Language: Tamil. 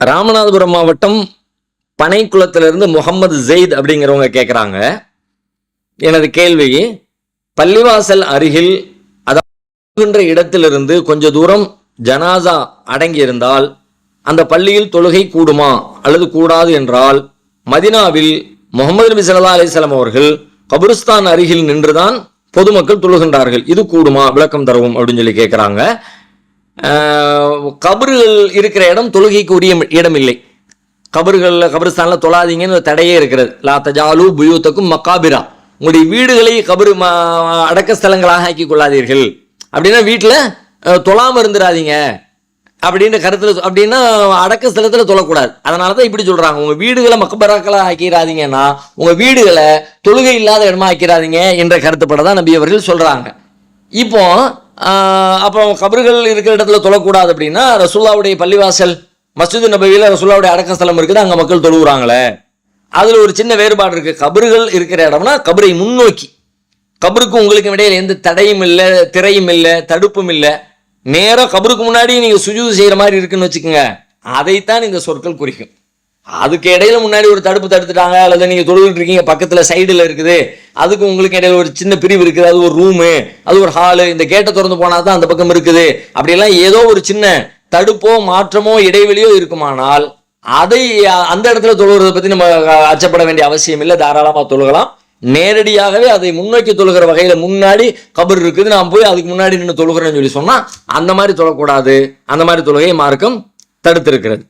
ராமநாதபுரம் மாவட்டம் பனைக்குளத்திலிருந்து முகமது ஜெயித் அப்படிங்கிறவங்க கேட்குறாங்க எனது கேள்வி பள்ளிவாசல் அருகில் அதாவது இடத்திலிருந்து கொஞ்ச தூரம் ஜனாசா அடங்கி இருந்தால் அந்த பள்ளியில் தொழுகை கூடுமா அல்லது கூடாது என்றால் மதினாவில் முகமது நபி சல்லா அலிஸ்லாம் அவர்கள் கபுரிஸ்தான் அருகில் நின்றுதான் பொதுமக்கள் தொழுகின்றார்கள். இது கூடுமா? விளக்கம் தரவும் அப்படின்னு சொல்லி கேட்குறாங்க கபறுகள் இருக்கிற இடம் தொழுகைக்கு உரிய இடம் இல்லை கபறுகளில் கபரிஸ்தானில் தொழாதீங்கன்னு தடையே இருக்கிறது. லாத்த ஜாலு புயூத்தக்கும் மக்காபிரா. உங்களுடைய வீடுகளை கபரு அடக்க ஸ்தலங்களாக ஆக்கி கொள்ளாதீர்கள். அப்படின்னா வீட்டில் தொழாம இருந்துடாதீங்க. அப்படின்ற கருத்தில் அப்படின்னா அடக்க ஸ்தலத்தில் தொழக்கூடாது. அதனால தான் இப்படி சொல்கிறாங்க உங்கள் வீடுகளை மக்கபராக்களாக ஆக்கிடாதீங்கன்னா உங்கள் வீடுகளை தொழுகை இல்லாத இடமா ஆக்கிறாதீங்க என்ற கருத்துப்பட தான் நம்பி அவர்கள் சொல்கிறாங்க இப்போ அப்போ கபறுகள் இருக்கிற இடத்துல தொழக்கூடாது அப்படின்னா ரசூல்லாவுடைய பள்ளிவாசல் மஸ்ஜிது நபவியில் ரசூல்லாவுடைய அடக்கஸ்தலம் இருக்குது அங்கே மக்கள் தொழுகிறாங்களே அதில் ஒரு சின்ன வேறுபாடு இருக்குது கபறுகள் இருக்கிற இடம்னா கபரை முன்னோக்கி. கபருக்கும் உங்களுக்கும் இடையில் எந்த தடையும் இல்லை திரையும் இல்லை தடுப்பும் இல்லை. நேராக கபருக்கு முன்னாடி நீங்கள் சுஜூது செய்கிற மாதிரி இருக்குன்னு வச்சுக்கோங்க. அதைத்தான் இந்த சொற்கள் குறிக்கும். அதுக்கு இடையில முன்னாடி ஒரு தடுப்பு தடுத்துட்டாங்க அல்லது நீங்கள் தொழுகிட்டு இருக்கீங்க பக்கத்தில் சைடில் இருக்குது. அதுக்கு உங்களுக்கு இடையில ஒரு சின்ன பிரிவு இருக்குது. அது ஒரு ரூமு அது ஒரு ஹாலு இந்த கேட்டை திறந்து போனா தான் அந்த பக்கம் இருக்குது. அப்படியெல்லாம் ஏதோ ஒரு சின்ன தடுப்போ மாற்றமோ இடைவெளியோ இருக்குமானால் அதை அந்த இடத்துல தொழுகிறத பத்தி நம்ம அச்சப்பட வேண்டிய அவசியம் இல்லை. தாராளமா தொழுகலாம். நேரடியாகவே அதை முன்னோக்கி தொழுகிற வகையில முன்னாடி கபர் இருக்குது. நான் போய் அதுக்கு முன்னாடி நின்று தொழுகிறேன்னு சொல்லி சொன்னா அந்த மாதிரி தொழக்கூடாது. அந்த மாதிரி தொழுகை மார்க்கம் தடுத்திருக்கிறது.